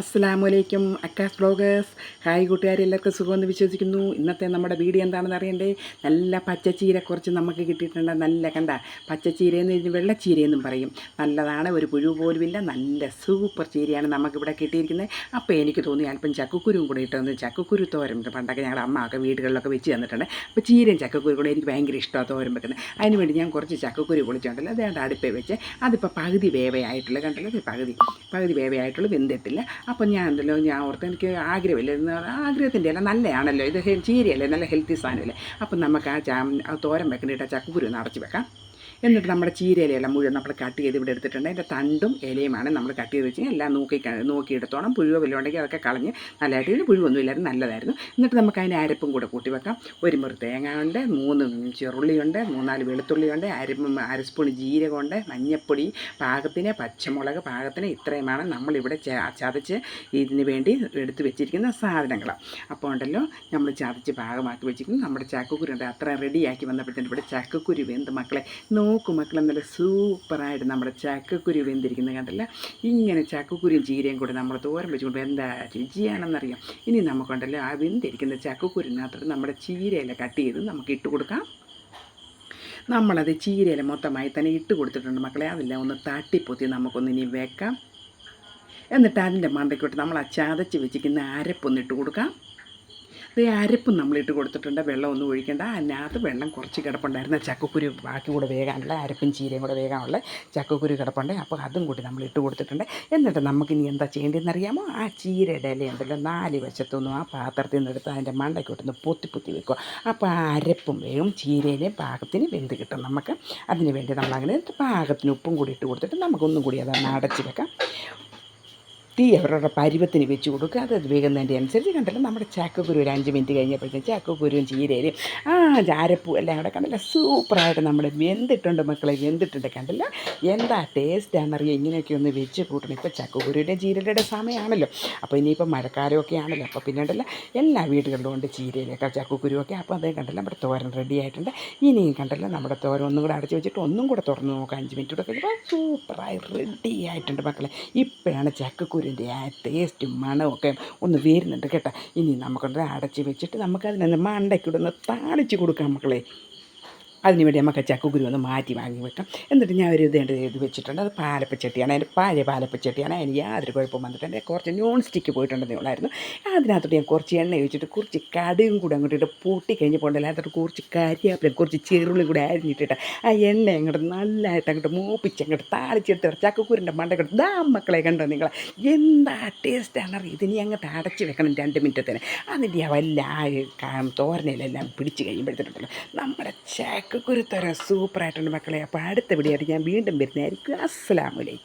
അസ്സലാമലൈക്കും Akka's bloggers. Hi കൂട്ടുകാരെ എല്ലാവർക്കും സുഖമെന്ന് വിശ്വസിക്കുന്നു. ഇന്നത്തെ നമ്മുടെ വീഡിയോ എന്താണെന്ന് അറിയണ്ടേ? നല്ല പച്ചച്ചീര കുറച്ച് നമുക്ക് കിട്ടിയിട്ടുണ്ട്. നല്ല കണ്ട പച്ചച്ചീരയെന്ന് കഴിഞ്ഞ് വെള്ളച്ചീരയെന്നും പറയും. നല്ലതാണ് ഒരു പുഴു പോലുമില്ല. നല്ല സൂപ്പർ ചീരയാണ് നമുക്കിവിടെ കിട്ടിയിരിക്കുന്നത്. അപ്പോൾ എനിക്ക് തോന്നി അല്പം ചക്കക്കുരുവും കൂടെ ഇട്ടൊന്ന് ചക്കക്കുരു തോരൻ. പണ്ടൊക്കെ ഞങ്ങളുടെ അമ്മ ഒക്കെ വീടുകളിലൊക്കെ വെച്ച് തന്നിട്ടുണ്ട്. അപ്പോൾ ചീരയും ചക്കക്കുരു കൂടെ എനിക്ക് ഭയങ്കര ഇഷ്ടമാണ് തോരൻ വെക്കുന്നത്. അതിന് വേണ്ടി ഞാൻ കുറച്ച് ചക്കക്കുരു പൊളിച്ചിട്ടുണ്ടല്ലോ അതുകൊണ്ട് അടുപ്പേ വെച്ച് അതിപ്പോൾ പകുതി വേവയായിട്ടുള്ള കണ്ടല്ലോ പകുതി പകുതി വേവയായിട്ടുള്ള വെന്തിട്ടില്ല. അപ്പം ഞാൻ എന്തല്ലോ ഞാൻ ഓർത്ത് എനിക്ക് ആഗ്രഹമില്ല? ആഗ്രഹത്തിന്റെ അല്ല നല്ലതാണല്ലോ. ഇത് ചീരയല്ലേ? നല്ല ഹെൽത്തി സാധനമല്ലേ? അപ്പം നമുക്ക് ആ ചാ തോരം തോരൻ വെക്കണ്ടിട്ട് ചക്കക്കുരു ഒന്ന് അടച്ച് വെക്കാം. എന്നിട്ട് നമ്മുടെ ചീരയിലെല്ലാം മുഴുവൻ നമ്മൾ കട്ട് ചെയ്ത് ഇവിടെ എടുത്തിട്ടുണ്ട്. അതിന്റെ തണ്ടും ഇലയുമാണ് നമ്മൾ കട്ട് ചെയ്ത് വെച്ച് എല്ലാം നോക്കി നോക്കിയെടുത്തോണം. പുഴുവ വല്ലതും ഉണ്ടെങ്കിൽ അതൊക്കെ കളഞ്ഞ് നല്ലതായിട്ട് ഇതിന് പുഴുവൊന്നും ഇല്ലായിരുന്നു നല്ലതായിരുന്നു. എന്നിട്ട് നമുക്ക് അതിന് അരപ്പും കൂടെ കൂട്ടി വെക്കാം. ഒരു മുറി തേങ്ങ ഉണ്ട് മൂന്ന് ചെറുള്ളിയുണ്ട് മൂന്നാൽ വെളുത്തുള്ളിയുണ്ട് അര അര സ്പൂൺ ജീരകമുണ്ട് മഞ്ഞപ്പൊടി പാകത്തിന് പച്ചമുളക് പാകത്തിന് ഇത്രയുമാണ് നമ്മളിവിടെ ചതച്ച് ഇതിന് വേണ്ടി എടുത്ത് വെച്ചിരിക്കുന്ന സാധനങ്ങളാണ് അപ്പോൾ ഉണ്ടല്ലോ നമ്മൾ ചതച്ച് പാകമാക്കി വെച്ചിരിക്കുന്നു. നമ്മുടെ ചക്കക്കുരുണ്ട് അത്ര റെഡിയാക്കി വന്നപ്പോഴത്തേനും ഇവിടെ ചക്കക്കുരു വെന്ത് മക്കളെ നോക്കു മക്കളെ നല്ല സൂപ്പറായിട്ട് നമ്മുടെ ചക്കക്കുരു വെന്തിരിക്കുന്നത് കണ്ടല്ല? ഇങ്ങനെ ചക്കക്കുരിയും ചീരയും കൂടെ നമ്മൾ തോരൻ വെച്ചുകൊണ്ട് എന്താ രുചിയാണെന്നറിയാം. ഇനി നമുക്കുണ്ടല്ലോ ആ വെന്തിരിക്കുന്ന ചക്കക്കുരിനകത്തോട്ട് നമ്മുടെ ചീരയില കട്ട് ചെയ്ത് നമുക്ക് ഇട്ട് കൊടുക്കാം. നമ്മളത് ചീരയില മൊത്തമായി തന്നെ ഇട്ട് കൊടുത്തിട്ടുണ്ട് മക്കളെ. അതെല്ലാം ഒന്ന് തട്ടിപ്പൊത്തി നമുക്കൊന്ന് ഇനി വെക്കാം. എന്നിട്ട് അതിന്റെ മണ്ടയ്ക്കോട്ട് നമ്മൾ ആ ചതച്ച് വെച്ചിരിക്കുന്ന അരപ്പൊന്നിട്ട് കൊടുക്കാം. ഇത് അരപ്പും നമ്മളിട്ട് കൊടുത്തിട്ടുണ്ട്. വെള്ളം ഒന്നും ഒഴിക്കേണ്ട. അതിനകത്ത് വെള്ളം കുറച്ച് കിടപ്പുണ്ടായിരുന്ന. ചക്കക്കുരു ബാക്കി കൂടെ വേകാനുള്ള അരപ്പും ചീരയും കൂടെ വേകാനുള്ള ചക്കക്കുരു കിടപ്പുണ്ട്. അപ്പോൾ അതും കൂടി നമ്മൾ ഇട്ട് കൊടുത്തിട്ടുണ്ട്. എന്നിട്ട് നമുക്കിനി എന്താ ചെയ്യേണ്ടതെന്ന് അറിയാമോ ആ ചീരയുടെ ഇലയുണ്ടല്ലോ നാല് വശത്തൊന്നും ആ പാത്രത്തിൽ നിന്ന് എടുത്ത് അതിന്റെ മണ്ടയ്ക്കോട്ടൊന്ന് പൊത്തി പൊത്തി വെക്കുക. അപ്പോൾ ആ അരപ്പും വേഗം ചീരയിലെ പാകത്തിന് വെന്ത് കിട്ടും നമുക്ക്. അതിന് വേണ്ടി നമ്മളങ്ങനെ പാകത്തിന് ഉപ്പും കൂടി ഇട്ട് കൊടുത്തിട്ട് നമുക്കൊന്നും കൂടി അതൊന്ന് അടച്ച് വെക്കാം. തീ അവരുടെ പരുവത്തിന് വെച്ച് കൊടുക്കുക. അത് വേകുന്നതിന്റെ അനുസരിച്ച് കണ്ടല്ലോ നമ്മുടെ ചാക്കക്കുരു ഒരു അഞ്ച് മിനിറ്റ് കഴിഞ്ഞപ്പോഴത്തേക്ക് ചാക്കക്കുരുവും ചീരയിലും ആ ജാരപ്പൂ എല്ലാം അവിടെ കണ്ടല്ലോ. സൂപ്പറായിട്ട് നമ്മൾ വെന്തിട്ടുണ്ട് മക്കളെ വെന്തിട്ടുണ്ട് കണ്ടല്ലോ. എന്താ ടേസ്റ്റ് ടേസ്റ്റാണെന്നറിയാം ഇങ്ങനെയൊക്കെ ഒന്ന് വെച്ച് കൂട്ടണം. ഇപ്പോൾ ചക്കക്കുരുവിന്റെ ചീരയുടെ സമയമാണല്ലോ. അപ്പോൾ ഇനിയിപ്പോൾ മഴക്കാലമൊക്കെ ആണല്ലോ. അപ്പോൾ പിന്നെ ഉണ്ടല്ലോ എല്ലാ വീടുകളിലും ഉണ്ട് ചീരയിലൊക്കെ ചക്കക്കുരുവൊക്കെ. അപ്പോൾ അതേ കണ്ടല്ലോ നമ്മുടെ തോരൻ റെഡി ആയിട്ടുണ്ട്. ഇനിയും കണ്ടല്ലോ നമ്മുടെ തോരൻ ഒന്നും കൂടെ അടച്ച് വെച്ചിട്ട് ഒന്നും കൂടെ തുറന്ന് നോക്കാം. അഞ്ച് മിനിറ്റ് കൂടെ കഴിയുമ്പോൾ സൂപ്പറായി റെഡി ആയിട്ടുണ്ട് മക്കളെ. ഇപ്പോഴാണ് ചക്കക്കുരുവിന്റെ ആ ടേസ്റ്റും മണമൊക്കെ ഒന്ന് വരുന്നുണ്ട് കേട്ടോ. ഇനി നമുക്കൊന്ന് അടച്ച് വെച്ചിട്ട് നമുക്കതിനൊന്ന് മണ്ടയ്ക്കൂടെ ഒന്ന് താളിച്ച് കൊടുക്കാം മക്കളെ. അതിന് വേണ്ടി നമുക്ക് ചക്കക്കുരു ഒന്ന് മാറ്റി വാങ്ങി വെക്കാം. എന്നിട്ട് ഞാൻ ഒരു ഇത് ഇത് വെച്ചിട്ടുണ്ട്. അത് പാലപ്പച്ചട്ടിയാണ് അതിന്റെ പഴയ പാലപ്പച്ചട്ടിയാണ് അതിന് യാതൊരു കുഴപ്പം വന്നിട്ടുണ്ട് കുറച്ച് നോൺ സ്റ്റിക്ക് പോയിട്ടുണ്ടെന്നേ ഉള്ളായിരുന്നു അതിനകത്തോട്ട് ഞാൻ കുറച്ച് എണ്ണ ഒഴിച്ചിട്ട് കുറച്ച് കടുകും കൂടെ അങ്ങോട്ട് ഇട്ട് പൊട്ടി കഴിഞ്ഞപ്പോൾ ഉണ്ടല്ലോ അതിനകത്തോട്ട് കുറച്ച് കരിയാപ്പിലും കുറച്ച് ചെറുള്ളി കൂടെ അരിഞ്ഞിട്ടിട്ട് ആ എണ്ണ അങ്ങോട്ട് നല്ലതായിട്ട് അങ്ങോട്ട് മൂപ്പിച്ച് അങ്ങോട്ട് താളിച്ചെടുത്ത് ചക്കക്കുരിന്റെ മണ്ടക്കെടുത്ത് ദാ മക്കളെ കണ്ടോ നിങ്ങളെ? എന്താ ടേസ്റ്റാണ് അറിയാം ഇതിനി അങ്ങോട്ട് അടച്ച് വെക്കണം രണ്ട് മിനിറ്റത്തിന്. അതിന്റെ ആ വല്ല ആ തോരനയിലെല്ലാം പിടിച്ച് കഴിയുമ്പോഴത്തേക്കുണ്ടല്ലോ. നമ്മുടെ ചക്കക്കുരു തരം സൂപ്പറായിട്ടുണ്ട് മക്കളെ. അപ്പോൾ അടുത്ത വീഡിയോ ഞാൻ വീണ്ടും വരുന്നതായിരിക്കും. അസ്സലാമലൈക്കും